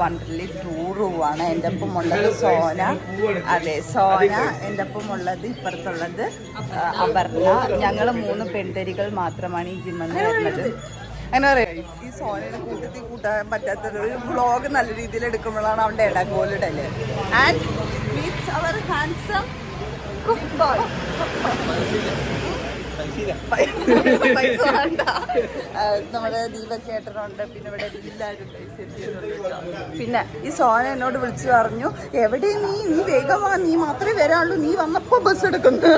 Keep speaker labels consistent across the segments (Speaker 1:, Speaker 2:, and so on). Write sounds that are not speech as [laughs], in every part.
Speaker 1: വണ്ടർലി tour പോവാണ്. എന്റെ ഒപ്പം ഉള്ളത് സോന. അതെ സോന എന്റെ ഒപ്പം ഉള്ളത് ഇപ്പുറത്തുള്ളത് അപർണ. ഞങ്ങൾ മൂന്ന് പെൺതരികൾ മാത്രമാണ് ഈ ജിമ്മെന്ന് വരുന്നത്. അങ്ങനെ പറയാം. ഈ സോനയുടെ കൂട്ടത്തിൽ കൂട്ടാൻ പറ്റാത്തൊരു ഒരു വ്ളോഗ് നല്ല രീതിയിൽ എടുക്കുമ്പോഴാണ് അവന്റെ ഇടകോലിടൽ. And meets our handsome cook boy പൈസ വേണ്ട. നമ്മുടെ ദീപക്കേട്ടനുണ്ട് പിന്നെ ഇവിടെ എല്ലാവരും പൈസ എത്തിയിട്ടുണ്ട് പിന്നെ ഈ സോന എന്നോട് വിളിച്ചു പറഞ്ഞു എവിടെ നീ? നീ വേഗം വാ. നീ മാത്രമേ വരാള്ളൂ. നീ വന്നപ്പോ ബസ് എടുക്കുന്നു.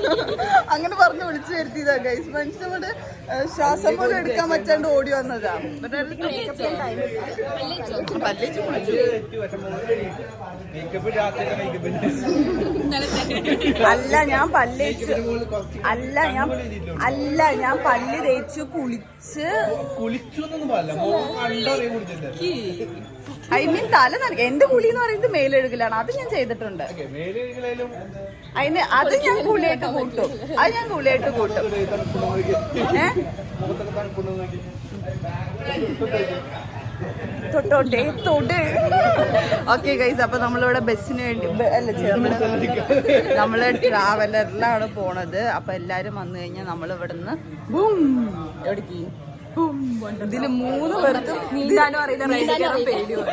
Speaker 1: അങ്ങനെ പറഞ്ഞു വിളിച്ചു വരുത്തിയതാ ഗൈസ് മനുഷ്യനോട് ശ്വാസം പോലും എടുക്കാൻ പറ്റാണ്ട് ഓടി വന്നതാ. അല്ല ഞാൻ പല്ലേച്ചു. അല്ല ഞാൻ അല്ല ഞാൻ പല്ല് തേച്ച് കുളിച്ച് ഐ മീൻ തല നനക്ക എന്റെ കുളി എന്ന് പറയുന്നത് മേലെഴുകലാണ്. അത് ഞാൻ ചെയ്തിട്ടുണ്ട്. അതിന് അത് ഞാൻ കുളിയായിട്ട് കൂട്ടും. അത് ഞാൻ കുളിയായിട്ട് കൂട്ടും. ഏ? തൊട്ടോട്ടെ തൊട്. ഓക്കെ ഗൈസ് അപ്പൊ നമ്മളിവിടെ ബസ്സിന് വേണ്ടി അല്ല നമ്മൾ ട്രാവലറിലാണ് പോണത്. അപ്പൊ എല്ലാരും വന്നു കഴിഞ്ഞാൽ നമ്മൾ ഇവിടുന്ന് ബൂം! എവിടേക്ക്? ഇതിൽ മൂന്ന് പേർക്കും നീന്താനും അറിയില്ല.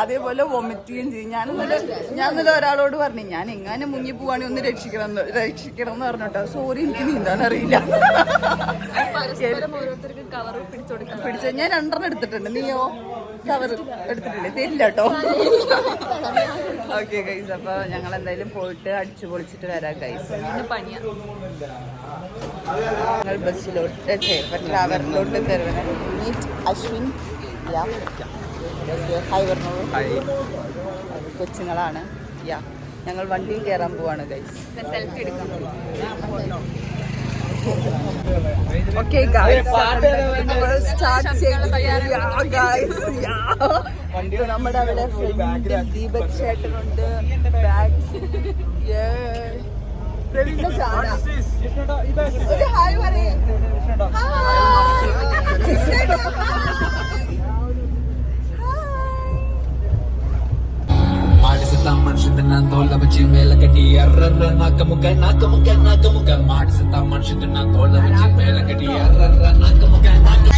Speaker 1: അതേപോലെ വൊമിറ്റുകയും ചെയ്യും ഞാൻ നല്ല ഞാൻ ഇന്നലെ ഒരാളോട് പറഞ്ഞു ഞാൻ എങ്ങനെ മുങ്ങി പോവാണെങ്കിൽ ഒന്ന് രക്ഷിക്കണം എന്ന് രക്ഷിക്കണം എന്ന് പറഞ്ഞോട്ടോ. സോറി എനിക്ക് നീന്താൻ അറിയില്ല. പിടിച്ച ഞാൻ രണ്ടെണ്ണം എടുത്തിട്ടുണ്ട്. നീയോ? കവർ എടുത്തിട്ടില്ലേ? തരില്ല കേട്ടോ. ഓക്കെ ഗൈസ് അപ്പൊ ഞങ്ങൾ എന്തായാലും പോയിട്ട് അടിച്ചു പൊളിച്ചിട്ട് വരാം ഗൈസ് ഞങ്ങൾ ബസ്സിലോട്ട് ട്രാവലറിലോട്ട് കയറുന്നത് മീറ്റ് അശ്വിൻ. യാ. ഹായ് പറഞ്ഞോളൂ. കൊച്ചുങ്ങളാണ്. യാ. ഞങ്ങൾ വണ്ടിയിൽ കയറാൻ പോവാണ് ഗൈസ് ഓക്കെ സ്റ്റാർട്ട് ചെയ്തിരിക്കുകയാണ് ഗൈസ് യാ നമ്മുടെ അവിടെ ഫ്രണ്ട് ദീപക് ചേട്ടനുണ്ട് ബാക്ക് പ്രവീണിന്റെ ചാന செத்தான் மனுஷன் நான் தோல்ல வச்சு மேல கட்டி எர்ற நாக்க முக்க நாக்க முக்க நாக்க முக்க மாடு செத்தான் மனுஷன் நான் தோல்ல வச்சு மேல கட்டி எர்ற நாக்க முக்க நாக்க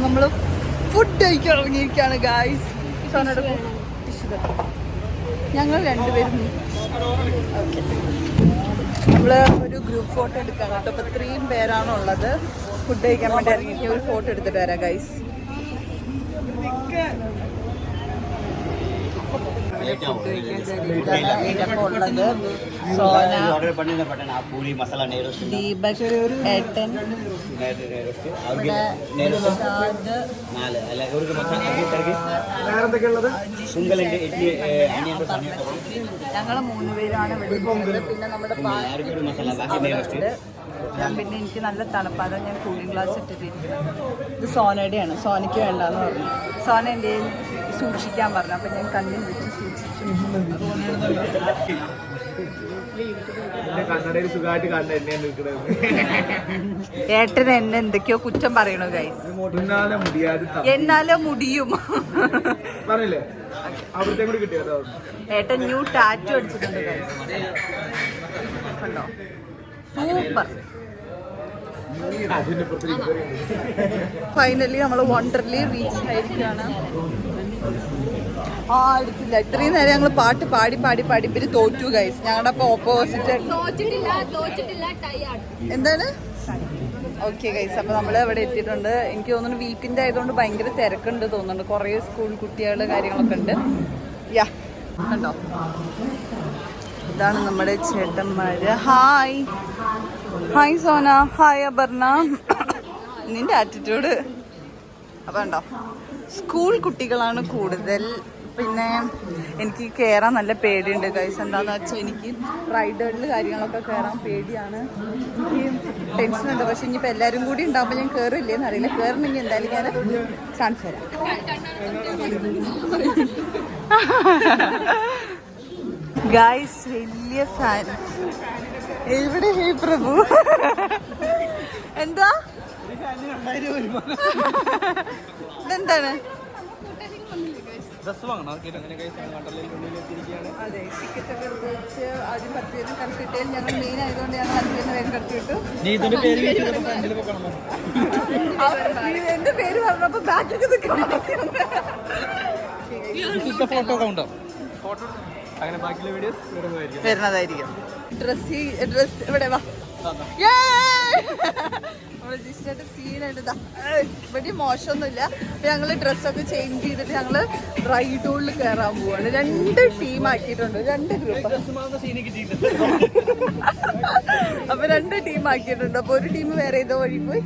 Speaker 1: നമ്മൾ ഫുഡ് കഴിക്കാൻ ഇറങ്ങിയിരിക്കുകയാണ് ഗായ്സ് ഞങ്ങൾ രണ്ടുപേരും നമ്മൾ ഒരു ഗ്രൂപ്പ് ഫോട്ടോ എടുക്കാൻ കേട്ടോ അപ്പൊ ഇത്രയും പേരാണുള്ളത്. ഫുഡ് കഴിക്കാൻ വേണ്ടി ഇറങ്ങിയിട്ട് ഒരു ഫോട്ടോ എടുത്തിട്ട് വരാം ഗൈസ് ഉള്ളത് സോന പേരാണ് പിന്നെ നമ്മുടെ പിന്നെ എനിക്ക് നല്ല തണുപ്പാതെ ഞാൻ കൂളിംഗ് ഗ്ലാസ് ഇട്ടിട്ടിരിക്കുന്നത്. ഇത് സോനയുടെയാണ്. സോനയ്ക്ക് വേണ്ടെന്ന് പറഞ്ഞു. സോന എന്റെ സൂക്ഷിക്കാൻ പറഞ്ഞു. അപ്പൊ ഞാൻ കണ്ണിൽ വെച്ച് ഏട്ടൻ എന്നെ എന്തൊക്കെയോ കുറ്റം പറയണു ഗൈസ് എന്നാലോ മുടിയും.
Speaker 2: പറഞ്ഞില്ലേ? അവിടുത്തെ കൂടി കിട്ടിയോ
Speaker 1: ഏട്ടൻ ന്യൂ ടാറ്റു അടിച്ചിട്ടുണ്ട് കണ്ടോ? സൂപ്പർ ഫൈനലി നമ്മൾ വണ്ടർലി റീച്ച് ആയിരിക്കുകയാണ്. ആ എടുത്തില്ല. ഇത്രയും നേരം ഞങ്ങൾ പാട്ട് പാടി പാടി പാടി. ഇവർ തോറ്റു ഗൈസ് ഞങ്ങളുടെ അപ്പൊ ഓപ്പോസിറ്റ് എന്താണ്? ഓക്കെ ഗൈസ് അപ്പൊ നമ്മൾ ഇവിടെ എത്തിയിട്ടുണ്ട്. എനിക്ക് തോന്നുന്നു വീക്കെൻഡ് ആയതുകൊണ്ട് ഭയങ്കര തിരക്കുണ്ട് തോന്നുന്നുണ്ട്. കുറേ സ്കൂൾ കുട്ടികൾ കാര്യങ്ങളൊക്കെ ഉണ്ട്. യാ കണ്ടോ? ഇതാണ് നമ്മുടെ ചേട്ടന്മാര്. Hi hi Sona. Hi Aparna. നിന്റെ ആറ്റിറ്റ്യൂഡ് അപ്പൊ കണ്ടോ? സ്കൂൾ കുട്ടികളാണ് കൂടുതൽ പിന്നെ എനിക്ക് കയറാൻ നല്ല പേടിയുണ്ട്. കൈസ് എന്താണെന്ന് വെച്ചാൽ എനിക്ക് റൈഡുകളിൽ കാര്യങ്ങളൊക്കെ കയറാൻ പേടിയാണ്. എനിക്ക് ടെൻഷൻ ഉണ്ട്. പക്ഷെ ഇനിയിപ്പോൾ എല്ലാവരും കൂടി ഉണ്ടാകുമ്പോൾ ഞാൻ കയറില്ലേ അറിയില്ല കയറണമെങ്കിൽ എന്തായാലും ഞാൻ കാണിച്ചു തരാം. ഗായ്സ് വലിയ ഫാൻ എവിടെ? ഹേ പ്രഭു. എന്താ? ഇതെന്താണ്? അതെ ടിക്കറ്റ് ഒക്കെ വെച്ച് ആദ്യം പത്ത് പേരും കണക്കിട്ടേൽ ഞങ്ങൾ മെയിൻ ആയതുകൊണ്ട് ഞങ്ങൾ അഞ്ച് പേര് വേഗം കടത്തിവിട്ടു എന്റെ പേര് പറഞ്ഞപ്പോ ബാക്കിൽ
Speaker 2: ഫോട്ടോ കൗണ്ടോ ഫോട്ടോ അങ്ങനെ ബാക്കിയുള്ള വീഡിയോസ് വരുന്നതായിരിക്കും.
Speaker 1: വരുന്നതായിരിക്കും. ഡ്രസ് ഡ്രസ് ഇവിടെ വാ. സീനായിട്ട് ഇവിടെ മോശമൊന്നുമില്ല. അപ്പൊ ഞങ്ങൾ ഡ്രസ്സൊക്കെ ചേഞ്ച് ചെയ്തിട്ട് ഞങ്ങൾ റൈഡോളിൽ കയറാൻ പോവാണ്. രണ്ട് ടീം ആക്കിയിട്ടുണ്ട്. രണ്ട് ഗ്രൂപ്പ് [laughs] അപ്പൊ രണ്ട് ടീം ആക്കിയിട്ടുണ്ട്. അപ്പൊ ഒരു ടീം വേറെ ഏതോ വഴി പോയി.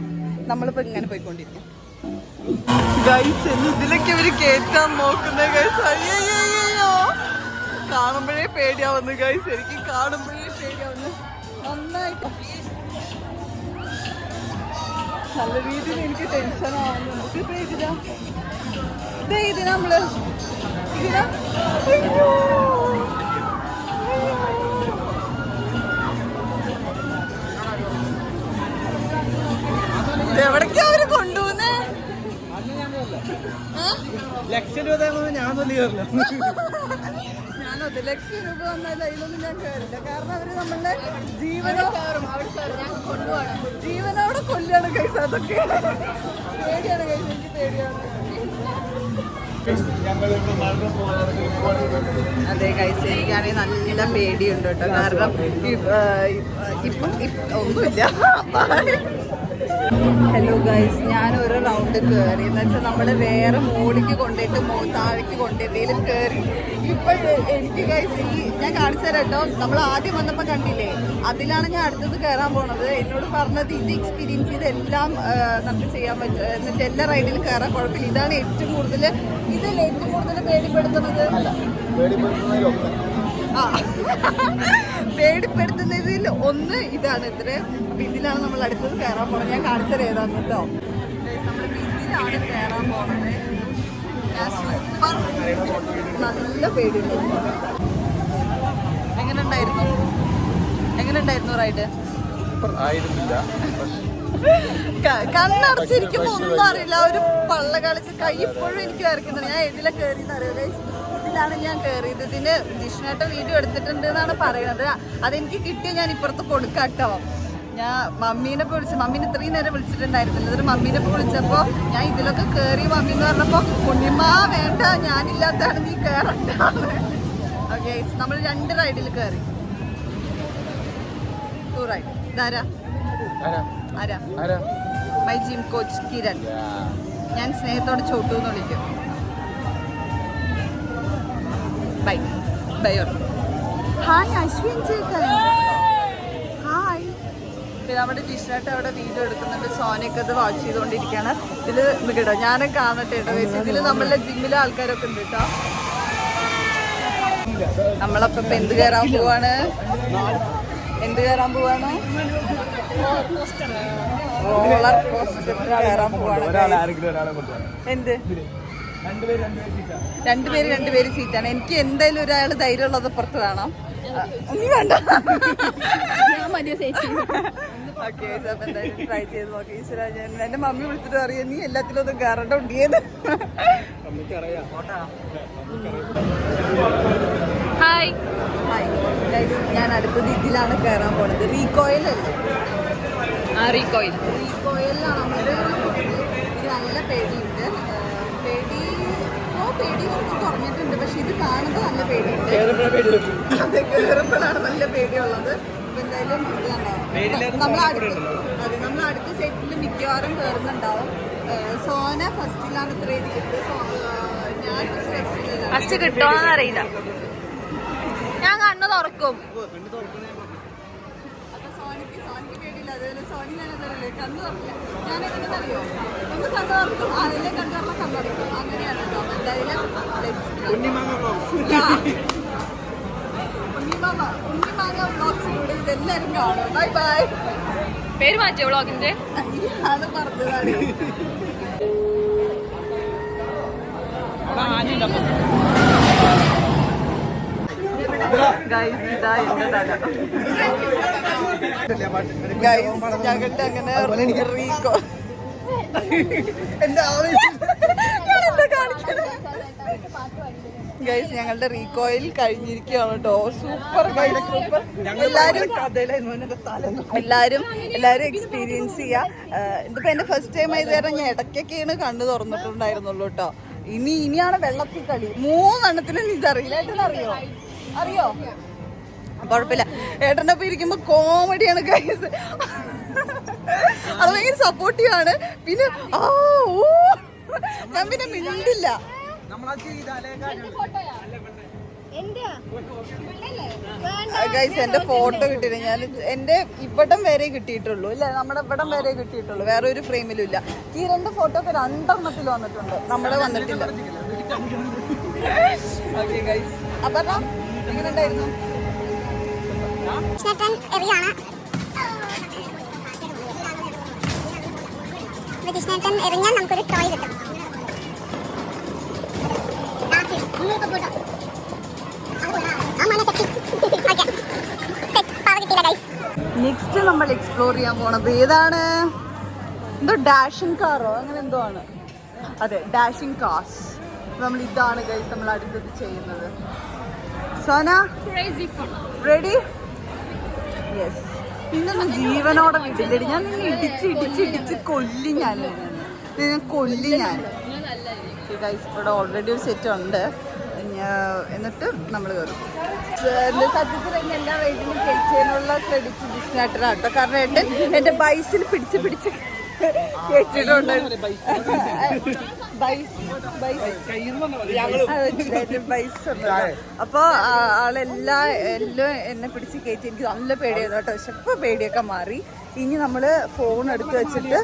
Speaker 1: നമ്മളിപ്പോ ഇങ്ങനെ പോയിക്കൊണ്ടിരിക്കും. ഗൈസ് ഇതിലൊക്കെ ഇവർ കേറ്റാൻ നോക്കുന്ന ഗൈസ് അയ്യോ കാണുമ്പോഴേ പേടിയാവുന്നു ഗൈസ് എനിക്ക് കാണുമ്പോഴേ പേടിയാവുന്നു. നന്നായിട്ട് നല്ല രീതിയിൽ എനിക്ക് ടെൻഷൻ ആവുന്നുണ്ട് ഇപ്പൊ ഇതിനാ ഇതേ ഇതിനാ നമ്മൾ ഇതിനാ എവിടേക്കാ അവർ കൊണ്ടുപോകുന്നേ?
Speaker 2: ലക്ഷം രൂപ ഞാൻ വലിയ കയറില്ല
Speaker 1: ഞാൻ ഒരു ലക്ഷം രൂപ വന്നാൽ അതിലൊന്നും ഞാൻ കയറില്ല കാരണം അവർ നമ്മളുടെ ജീവനോ ജീവനോടെ കൊല്ലാണ് കൈസ് അതൊക്കെ. പേടിയാണ് കൈസ് എനിക്ക് പേടിയാണ്. അതെ കൈസ് എനിക്കാണെങ്കിൽ നല്ല പേടിയുണ്ട് കേട്ടോ. കാരണം ഇപ്പ- ഒന്നുമില്ല. ഹലോ ഗൈസ് ഞാൻ ഒരു റൗണ്ട് കയറി എന്ന് വെച്ചാൽ നമ്മൾ വേറെ മോളിക്ക് കൊണ്ടിട്ട് താഴേക്ക് കൊണ്ടിട്ടേലും കയറി ഇപ്പൊ എനിക്ക് ഗൈസ് ഈ ഞാൻ കാണിച്ചു തരാം കേട്ടോ. നമ്മൾ ആദ്യം വന്നപ്പോൾ കണ്ടില്ലേ? അതിലാണ് ഞാൻ അടുത്തത് കയറാൻ പോണത്. എന്നോട് പറഞ്ഞത് ഇത് എക്സ്പീരിയൻസ് ചെയ്ത് എല്ലാം ആ, നമുക്ക് ചെയ്യാൻ പറ്റും എന്ന് വെച്ചാൽ എല്ലാ റൈഡിലും കയറാൻ കുഴപ്പമില്ല. ഇതാണ് ഏറ്റവും കൂടുതൽ ഇതല്ലേ ഏറ്റവും കൂടുതൽ പേടിപ്പെടുത്തുന്നത്. പേടിപ്പെടുത്തുന്നതിൽ ഒന്ന് ഇതാണ് ഇത്ര. ഇതിലാണ് നമ്മൾ അടുത്തത് കയറാൻ പോണത്. ഞാൻ കാണിച്ചത് ഏതാന്ന് കേട്ടോ. നമ്മൾ ഇതിലാണ് കയറാൻ പോണത്. നല്ല പേടിയുണ്ട്. എങ്ങനെ ഉണ്ടായിരുന്നു എങ്ങനെ ഉണ്ടായിരുന്നു റൈഡ്
Speaker 2: ആയിരുന്നില്ല
Speaker 1: കണ്ണടച്ചിരിക്കുമ്പോ ഒന്നും അറിയില്ല. ഒരു പള്ള കളിച്ച് കൈ ഇപ്പോഴും എനിക്ക് വരയ്ക്കുന്നുണ്ട്. ഞാൻ എതിലെ കയറി അറിയാം ഇതിലാണ് ഞാൻ കയറിയത് ഇതിന് ജിഷ്ണേട്ട വീഡിയോ എടുത്തിട്ടുണ്ട് എന്നാണ് പറയുന്നത് അതെനിക്ക് കിട്ടിയ ഞാൻ ഇപ്പുറത്ത് കൊടുക്കാട്ടോ. ഞാൻ മമ്മീനെ വിളിച്ചു മമ്മീനെ ഇത്രയും നേരം വിളിച്ചിട്ടുണ്ടായിരുന്നില്ല. ഇതൊരു മമ്മീനെ വിളിച്ചപ്പോൾ വിളിച്ചപ്പോ ഞാൻ ഇതിലൊക്കെ കയറി മമ്മി എന്ന് പറഞ്ഞപ്പോൾ ഉണ്ണിമ വേണ്ട ഞാനില്ലാത്തതാണ് നീ കയറണ്ട ഓക്കെ നമ്മൾ രണ്ട് റൈഡിൽ കയറി ടു റൈഡ് ഇതാരാ? ആരാ? My gym coach Kiran. ഞാൻ സ്നേഹത്തോട് ചോട്ടു എന്ന് വിളിക്കും. ബൈ ബൈ ഹായ് അശ്വിൻ ചേട്ടൻ ഹായ് പിന്നെ നമ്മുടെ ജിഷ്ണായിട്ട് അവിടെ വീഡിയോ എടുക്കുന്നുണ്ട്. സോനയൊക്കെ അത് വാച്ച് ചെയ്തുകൊണ്ടിരിക്കുകയാണ്. ഇതിൽ കേട്ടോ ഞാനും കാണട്ടെ കേട്ടോ. ഇതിൽ നമ്മളുടെ ജിമ്മിലെ ആൾക്കാരൊക്കെ ഉണ്ട് കേട്ടോ. നമ്മളപ്പോ എന്ത് കയറാൻ പോവാണ്? എന്ത് കയറാൻ പോവാണ്? റോളർ കോസ്റ്റർ കയറാൻ പോവാണ്
Speaker 2: ഒരാളെ ആരെങ്കിലും ഒരാളെ കൊണ്ടുപോകണം
Speaker 1: എന്ത്?
Speaker 2: രണ്ടുപേര് രണ്ടുപേര് സീറ്റാ.
Speaker 1: രണ്ടുപേര് രണ്ടുപേര് സീറ്റാണ്. എനിക്ക് എന്തായാലും ഒരാൾ ധൈര്യമുള്ളത് പുറത്ത് കാണാം ഒന്നും നീ വേണ്ട ഓക്കെ അപ്പൊ എന്തായാലും ട്രൈ ചെയ്ത് നോക്കി. ഈശ്വര ഞാൻ എന്റെ മമ്മി വിളിച്ചിട്ട് അറിയാം നീ എല്ലാത്തിലും ഒന്ന് കയറണ്ട ഉണ്ടിയത്
Speaker 3: ഹായ്
Speaker 1: ഹായ് ഗൈസ് ഞാൻ അടുത്തത് ഇതിലാണ് കയറാൻ പോണത്. റീകോയിൽ അല്ലേ?
Speaker 3: ആ റീകോയിൽ.
Speaker 1: റീകോയിലാണ് നമ്മൾ നല്ല പേടി. പേടി കുറച്ച് കുറഞ്ഞിട്ടുണ്ട്. പക്ഷെ ഇത് കാണുമ്പോൾ നല്ല പേടിയുണ്ട്. അതെ കയറുമ്പോഴാണ് നല്ല പേടിയുള്ളത്. അപ്പൊ എന്തായാലും നമ്മൾ അടുത്ത് അതെ നമ്മൾ അടുത്ത സെറ്റിൽ മിക്കവാറും കയറുന്നുണ്ടാവും സോന ഫസ്റ്റിലാണ് ഇത്ര ഞാൻ
Speaker 3: ഫസ്റ്റ് കിട്ടുമോന്ന് അറിയില്ല. ഞാൻ കണ്ണു തുറക്കും.
Speaker 1: അപ്പൊ സോനിക്ക് സോനിക്ക് പേടിയില്ല. അതേപോലെ സോനി ഞാൻ അതല്ലേ കണ്ണു തുറക്കില്ല. ഞാൻ എങ്ങനെ അറിയോ ഒന്ന് കണ്ണു തുറക്കും. അതിലെ കണ്ണു തുറന്ന കണ്ണു അങ്ങനെയാണ്. എന്തായാലും ഉണ്ണിമാങ്ങ വ്ളോഗ്സിലൂടെ കാണും ബൈ ബൈ
Speaker 3: പേര് മാറ്റിയോ വ്ളോഗിന്റെ
Speaker 1: ആണ് പറഞ്ഞതാണ് ഞങ്ങളുടെ അങ്ങനെ എന്താ ആവശ്യം ഗൈസ് ഞങ്ങളുടെ റീകോയിൽ കഴിഞ്ഞിരിക്കുകയാണ് കേട്ടോ സൂപ്പർ ഗൈസ് സൂപ്പർ എല്ലാരും എല്ലാരും എല്ലാരും എക്സ്പീരിയൻസ് ചെയ്യാ. ആഹ് ഇതിപ്പോ എന്റെ ഫസ്റ്റ് ടൈം ആയത് കാരണം ഞാൻ ഇടയ്ക്കൊക്കെയാണ് കണ്ണു തുറന്നിട്ടുണ്ടായിരുന്നുള്ളൂ കേട്ടോ ഇനി ഇനിയാണ് വെള്ളത്തിൽ കളി. മൂന്നെണ്ണത്തിനും ഇതറിയില്ല ഏട്ടനറിയോ അറിയോ? കുഴപ്പമില്ല. ഏട്ടന്റെ ഒപ്പം ഇരിക്കുമ്പോൾ കോമഡിയാണ് ഗൈസ് അത് ഭയങ്കര സപ്പോർട്ടീവ് ആണ്. പിന്നെ ആ ഓ. ഞാൻ പിന്നെ മിണ്ടില്ല. ഗൈസ് എന്റെ ഫോട്ടോ കിട്ടിയില്ല. ഞാൻ എന്റെ ഇവിടം വരെ കിട്ടിയിട്ടുള്ളൂ. ഇല്ല നമ്മുടെ ഇവിടം വരെ കിട്ടിയിട്ടുള്ളൂ. വേറെ ഒരു ഫ്രെയിമിലും ഇല്ല. ഈ രണ്ട് ഫോട്ടോ ഒക്കെ രണ്ടെണ്ണത്തിൽ വന്നിട്ടുണ്ട്. നമ്മളെ വന്നിട്ടില്ല. ഓക്കെ ഗൈസ് അപ്പൊ എങ്ങനെ ഉണ്ടായിരുന്നു?
Speaker 4: കൃഷ്ണേട്ടൻ എറിഞ്ഞാൽ നമുക്കൊരു ടോയ് കിട്ടും.
Speaker 1: നെക്സ്റ്റ് നമ്മൾ എക്സ്പ്ലോർ ചെയ്യാൻ പോണത് ഏതാണ്? എന്തോ ഡാഷിംഗ് കാറോ അങ്ങനെ എന്തോ ആണ്. അതെ ഡാഷിംഗ് കാർസ് നമ്മൾ ഇതാണ് ഗൈസ് നമ്മൾ അടുത്തത് ചെയ്യുന്നത്. സോന? റെഡി യെസ് ഇന്നൊന്നും ജീവനോടെ വിട്ടില്ലടി. ഞാൻ നിന്നെ ഇടിച്ച് ഇടിച്ച് ഇടിച്ച് കൊല്ലി ഞാൻ. നിന്നെ. നിന്നെ ഞാൻ. കൊല്ലി ഗൈസ് ഇവിടെ ഓൾറെഡി ഒരു സെറ്റ് ഉണ്ട്. എന്നിട്ട് നമ്മൾ കയറും എന്റെ സത്യത്തിൽ എന്നെ എല്ലാ റൈഡിനും കയറ്റിയതിനുള്ള ക്രെഡിറ്റ് ജിസ്നാട്ടനാണ് കേട്ടോ കാരണം എന്റെ എന്റെ ബൈസിൽ പിടിച്ച് പിടിച്ച് കേട്ടിട്ടുണ്ട് ബൈസ് ബൈസ് ഉണ്ട് അപ്പൊ ആളെല്ലാ എല്ലാം എന്നെ പിടിച്ച് കയറ്റി എനിക്ക് നല്ല പേടിയായിരുന്നു കേട്ടോ പക്ഷെ ഇപ്പൊ പേടിയൊക്കെ മാറി. ഇനി നമ്മൾ ഫോൺ എടുത്ത് വെച്ചിട്ട്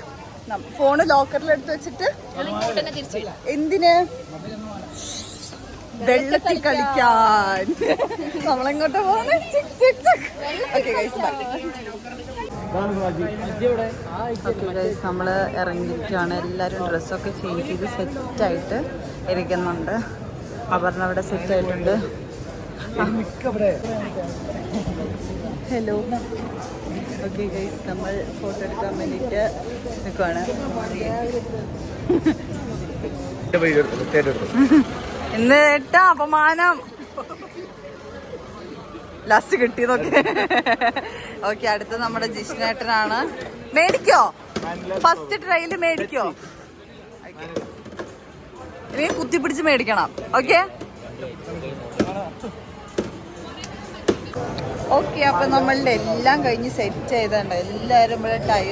Speaker 1: ഫോണ് ലോക്കറിൽ എടുത്ത് വെച്ചിട്ട് എന്തിന്? വെള്ളത്തിൽ കളിക്കാൻ. നമ്മളെങ്ങോട്ട് പോകുന്നത് നമ്മൾ ഇറങ്ങിയിരിക്കുകയാണ് എല്ലാവരും ഡ്രസ്സൊക്കെ ചേഞ്ച് ചെയ്ത് സെറ്റായിട്ട് ഇരിക്കുന്നുണ്ട്. അപർണ അവിടെ സെറ്റ് ആയിട്ടുണ്ട് ഹലോ ഓക്കെ ഗൈസ് നമ്മൾ ഫോട്ടോ എടുക്കാൻ വേണ്ടിയിട്ട് നിൽക്കുവാണ് [laughs] ഇന്ന് ഏറ്റ അപമാനം. ലാസ്റ്റ് കിട്ടിയതൊക്കെ. ഓക്കെ അടുത്ത നമ്മുടെ ജിഷ്ണേട്ടനാണ്. മേടിക്കോ? ഫസ്റ്റ് ട്രൈയിൽ മേടിക്കോ? ഇനി കുത്തിപ്പിടിച്ച് മേടിക്കണം. ഓക്കെ? ഓക്കെ അപ്പൊ നമ്മളുടെ എല്ലാം കഴിഞ്ഞ് സെറ്റ് ചെയ്തണ്ട എല്ലാരും ഇവിടെ മുട്ടായി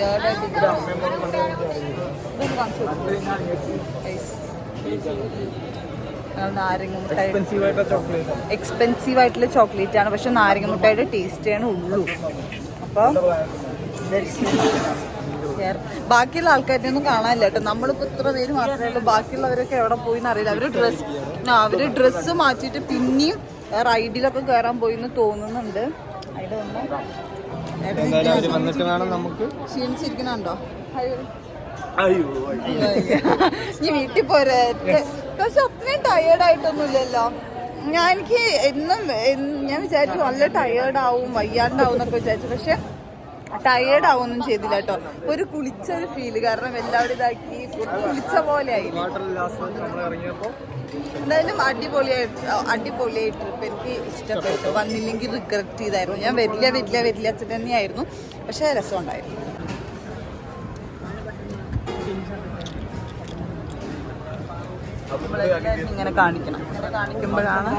Speaker 1: എക്സ്പെൻസീവ് ആയിട്ടുള്ള ചോക്ലേറ്റ് ആണ്. പക്ഷെ നാരങ്ങ മുട്ടായിട്ട് ടേസ്റ്റ് ആണ് ഉള്ളൂ. അപ്പോൾ. ബാക്കിയുള്ള ആൾക്കാരുടെ ഒന്നും കാണാനില്ല കേട്ടോ. നമ്മളിപ്പോ ഇത്ര പേര് മാത്രമേ ഉള്ളൂ. ബാക്കിയുള്ളവരൊക്കെ എവിടെ പോയി എന്നറിയില്ല അവർ ഡ്രസ് അവർ ഡ്രസ്സ് മാറ്റിട്ട് പിന്നെയും റൈഡിലൊക്കെ കയറാൻ പോയി എന്ന് തോന്നുന്നുണ്ട്.
Speaker 2: വന്നിട്ട് വേണം നമുക്ക്
Speaker 1: ക്ഷീണിച്ചിരിക്കണുണ്ടോ? നീ വീട്ടിൽ പോരെ. പക്ഷെ അത്രയും ടയേർഡ് ആയിട്ടൊന്നുമില്ലല്ലോ. ഞാൻ എനിക്ക് എന്നും ഞാൻ വിചാരിച്ചു നല്ല ടയേർഡ് ആവും വയ്യാണ്ടാവും എന്നൊക്കെ വിചാരിച്ചു. പക്ഷെ ടയേർഡ് ആവൊന്നും ചെയ്തില്ല കേട്ടോ. ഒരു കുളിച്ച ഒരു ഫീൽ കാരണം എല്ലാവരും ഇതാക്കി കുളിച്ച പോലെ ആയി. എന്തായാലും അടിപൊളിയായിട്ട് അടിപൊളിയായിട്ട് ട്രിപ്പ് എനിക്ക് ഇഷ്ടപ്പെട്ടു. വന്നില്ലെങ്കിൽ റിഗ്രറ്റ് ചെയ്തായിരുന്നു. ഞാൻ വലിയ വലിയ വലിയ അച്ഛൻ തന്നെയായിരുന്നു. പക്ഷേ രസമുണ്ടായിരുന്നു. ഇങ്ങനെ കാണിക്കണം. കാണിക്കുമ്പോഴാണ്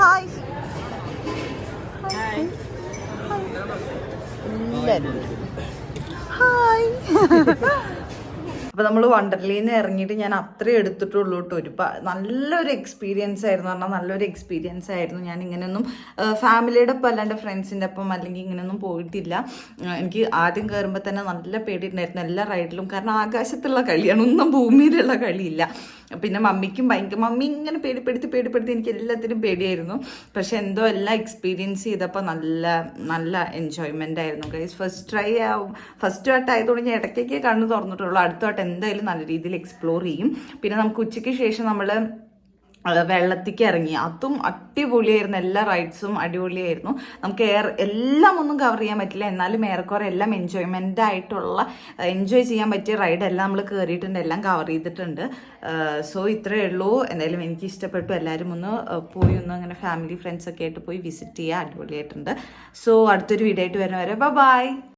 Speaker 1: ഹായ്. ഹായ് [laughs] അപ്പോൾ നമ്മൾ വണ്ടർലയിൽ ഇറങ്ങിയിട്ട് ഞാൻ അത്രേ എടുത്തിട്ടുള്ളൂ കേട്ടോ. ഒരു നല്ലൊരു എക്സ്പീരിയൻസ് ആയിരുന്നു. പറഞ്ഞാൽ നല്ലൊരു എക്സ്പീരിയൻസ് ആയിരുന്നു. ഞാൻ ഇങ്ങനെയൊന്നും ഫാമിലിയുടെ ഒപ്പം അല്ലാണ്ട് ഫ്രണ്ട്സിന്റെ ഒപ്പം അല്ലെങ്കിൽ ഇങ്ങനെയൊന്നും പോയിട്ടില്ല. എനിക്ക് ആദ്യം കയറുമ്പോൾ തന്നെ നല്ല പേടിയുണ്ടായിരുന്നു. എല്ലാ റൈഡിലും കാരണം ആകാശത്തുള്ള കളിയാണ്. ഒന്നും ഭൂമിയിലുള്ള കളിയില്ല. പിന്നെ മമ്മിക്കും ഭയങ്കര മമ്മി ഇങ്ങനെ പേടിപ്പെടുത്തി പേടിപ്പെടുത്തി എനിക്ക് എല്ലാത്തിനും പേടിയായിരുന്നു. പക്ഷെ എന്തോ എല്ലാം എക്സ്പീരിയൻസ് ചെയ്തപ്പോൾ നല്ല നല്ല എൻജോയ്മെന്റ് ആയിരുന്നു ഗൈസ് ഫസ്റ്റ് ട്രൈ ആവും ഫസ്റ്റ് വട്ടം ആയതുകൊണ്ട് ഞാൻ ഇടയ്ക്കൊക്കെ കണ്ണു തുറന്നിട്ടുള്ളൂ. അടുത്ത വട്ടം എന്തായാലും നല്ല രീതിയിൽ എക്സ്പ്ലോർ ചെയ്യും. പിന്നെ നമുക്ക് ഉച്ചയ്ക്ക് ശേഷം നമ്മൾ വെള്ളത്തേക്ക് ഇറങ്ങി. അതും അടിപൊളിയായിരുന്നു. എല്ലാ റൈഡ്സും അടിപൊളിയായിരുന്നു. നമുക്ക് എയർ എല്ലാം ഒന്നും കവർ ചെയ്യാൻ പറ്റില്ല. എന്നാലും ഏറെക്കുറെ എല്ലാം എൻജോയ്മെന്റ് ആയിട്ടുള്ള എൻജോയ് ചെയ്യാൻ പറ്റിയ റൈഡ് എല്ലാം നമ്മൾ കയറിയിട്ടുണ്ട് എല്ലാം കവർ ചെയ്തിട്ടുണ്ട്. സോ ഇത്രയേ ഉള്ളൂ. എന്തായാലും എനിക്ക് ഇഷ്ടപ്പെട്ടു. എല്ലാവരും ഒന്ന് പോയി ഒന്ന് അങ്ങനെ ഫാമിലി ഫ്രണ്ട്സൊക്കെ ആയിട്ട് പോയി വിസിറ്റ് ചെയ്യുക അടിപൊളിയായിട്ടുണ്ട്. സോ അടുത്തൊരു വീഡിയോ ആയിട്ട് വരുന്നവരെ ബൈ